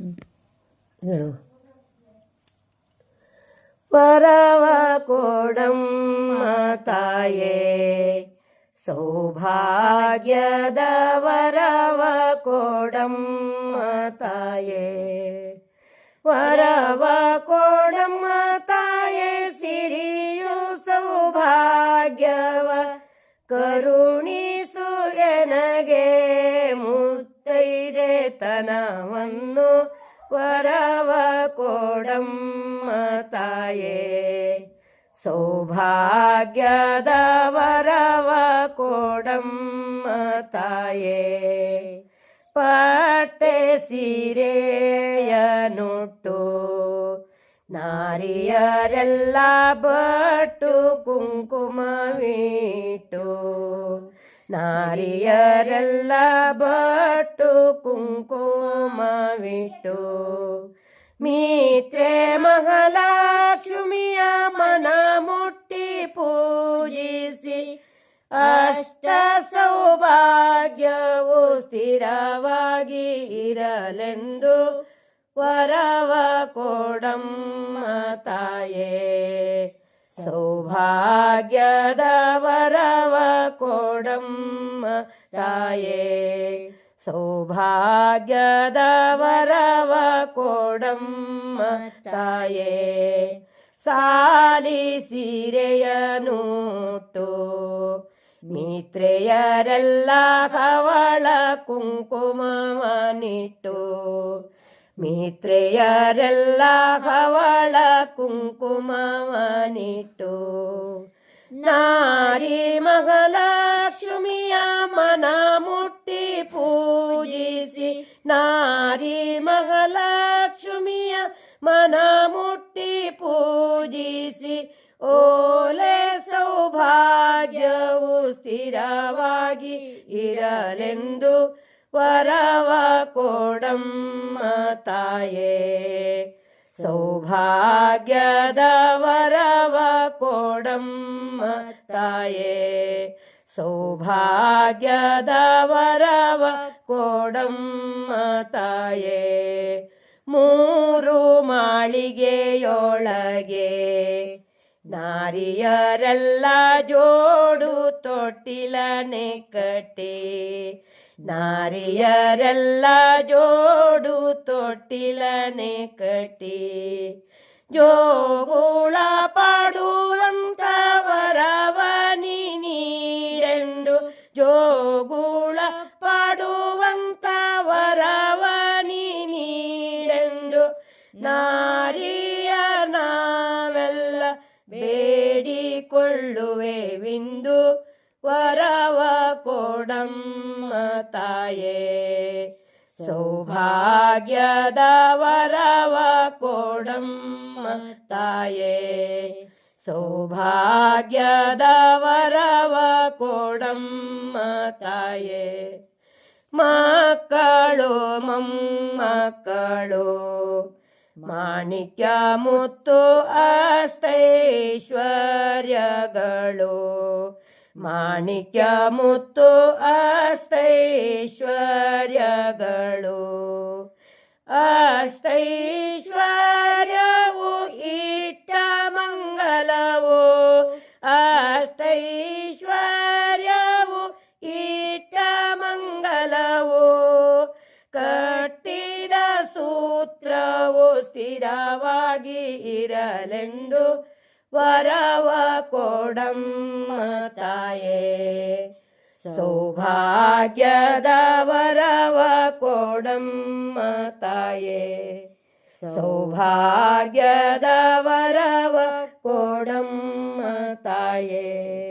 ગણો પરવા કોડમ માતાએ સૌભાગ્યદ વરવ કોડમ માતાએ વરવ કોડમ માતાએ સિરિયું સૌભાગ્યવ કરુણી સુ ಚೇತನವನ್ನು ವರವ ಕೋಡಮ್ಮ ತಾಯೇ ಸೌಭಾಗ್ಯದ ವರವ ಕೋಡಮ್ಮ ತಾಯೇ ಪಟ್ಟೆ ಸೀರೆಯನುಟ್ಟು ನಾರಿಯರೆಲ್ಲ ಬಟ್ಟು ಕುಂಕುಮವಿಟ್ಟು ನಾರಿಯರೆಲ್ಲ ಬಟ್ಟು ङ्कोमवित्रे मित्रे मिया मनमुट्टि पूजिसि अष्ट सौभाग्यव स्थिरवारले वरवकोडम् ताये सौभाग्यद माताये ಸೌಭಾಗ್ಯದ ವರವ ಕೊಡಮ್ಮ ತಾಯೇ ಸಾಲಿ ಸೀರೆಯನೂಟು ಮಿತ್ರೆಯರೆಲ್ಲ ಕವಳ ಕುಂಕುಮವನಿಟ್ಟು ಮಿತ್ರೆಯರೆಲ್ಲ ಕವಳ ಕುಂಕುಮವನಿಟ್ಟು ನಾರಿ ಮಗಲಕ್ಷ್ಮಿಯ ಮನ नारी महलक्ष्मीय मनमुट्टि पूजिसि ओले सौभाग्य स्थिरवागि इरलेन्दु वरव कोडम् माताये सौभाग्यद वरव कोडम् माताये സൗഭാഗ്യദവരവ കോടಮ್ಮ ತಾಯೇ ಮೂರು ಮಾಳಿಗೆಯೊಳಗೆ ನಾರಿಯರೆಲ್ಲ ಜೋಡು ತೊಟ್ಟಿಲನೆ ಕಟ್ಟಿ ನಾರಿಯರೆಲ್ಲ ಜೋಡು ತೊಟ್ಟಿಲನೆ ಕಟ್ಟಿ ಜೋಗುಳ ಪಾಡುವಂತ ವರವನಿ ಜೋಗೂಳ ಪಾಡುವಂತವರವನೀಡೆಂದು ನಾರಿಯ ನಾವೆಲ್ಲ ಬೇಡಿಕೊಳ್ಳುವೆ ವಿಂದು ವರವ ಕೊಡಮ್ಮ ತಾಯೇ സൗഭാഗ്യദ വരവ കോടമ്മ തായേ സൗഭാഗ്യദ വരവ കോടമ്മ ಮಾತಾಯೇ മക്കളോ മമ്മക്കളോ മാണിക്യമുത്തു അഷ്ടൈശ്വര്യകളോ മാണിക്യമുത്തു അഷ്ടൈശ്വര്യകളോ അഷ്ടൈശ്വര്യവു ഈ ಪುತ್ರವು ಸ್ಥಿರವಾಗಿ ಇರಲೆಂದು ವರವ ಕೊಡಮ್ಮ ತಾಯೇ ಸೌಭಾಗ್ಯದ ವರವ ಕೊಡಮ್ಮ ತಾಯೇ ಸೌಭಾಗ್ಯದ ವರವ ಕೊಡಮ್ಮ ತಾಯೇ